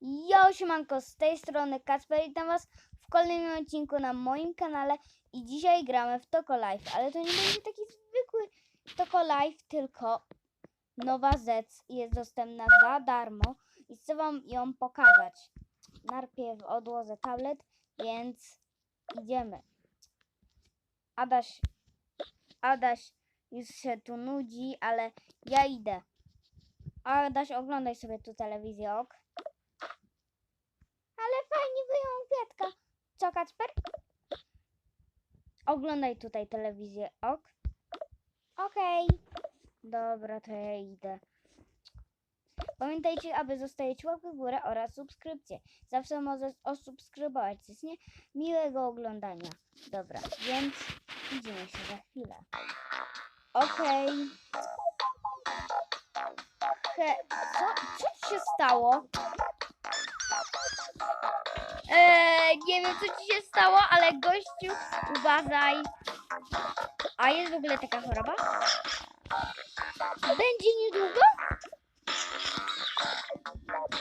Yo, siemanko, z tej strony Kacper witam was w kolejnym odcinku na moim kanale i dzisiaj gramy w Toko Life, ale to nie będzie taki zwykły Toko Life, tylko nowa ZEC jest dostępna za darmo i chcę wam ją pokazać. Najpierw odłożę tablet, więc idziemy. Adaś, Adaś już się tu nudzi, ale ja idę. Adaś, oglądaj sobie tu telewizję, ok? Ale fajnie wyjął kwiatka. Co, Kacper? Oglądaj tutaj telewizję, ok? Okej. Dobra, to ja idę. Pamiętajcie, aby zostawić łapkę w górę oraz subskrypcję. Zawsze możesz osubskrybować, coś nie? Miłego oglądania. Dobra, więc widzimy się za chwilę. Okej. He, co, co się stało? Eee, nie wiem co ci się stało, ale gościu, uważaj. A jest w ogóle taka choroba? Będzie niedługo?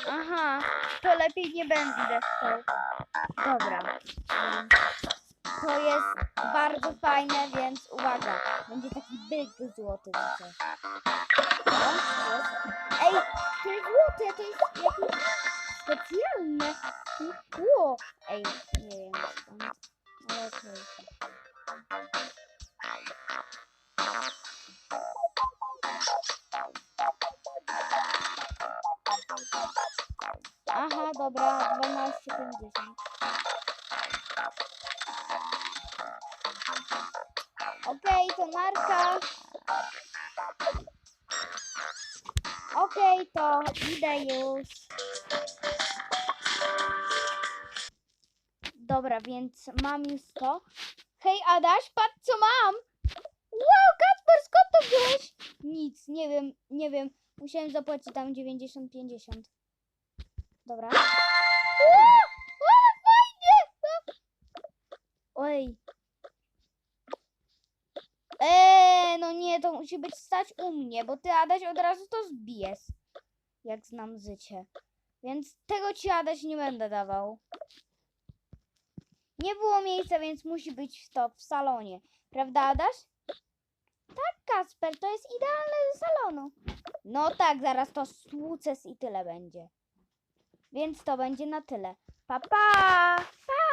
Aha, to lepiej nie będę stał. Dobra. To jest bardzo fajne, więc uwaga. Będzie taki byk złoty. Ej, to jest złote, to jest jakieś specjalne. Jest. Aha, dobra, 12,50. Okej, to narka. Okej, to idę już. Dobra, więc mam już to. Hej, Adaś, patrz co mam! Wow, Kacper, skąd to wziąłeś? Nic, nie wiem, nie wiem. Musiałem zapłacić tam 90-50. Dobra. Ło, ale fajnie! Oj. Eee, no nie, to musi być stać u mnie, bo ty, Adaś, od razu to zbijesz. Jak znam życie. Więc tego ci, Adaś, nie będę dawał. Nie było miejsca, więc musi być to w salonie. Prawda, Adaś? Tak, Kasper, to jest idealne do salonu. No tak, zaraz to stłuces i tyle będzie. Więc to będzie na tyle. Pa, pa! pa!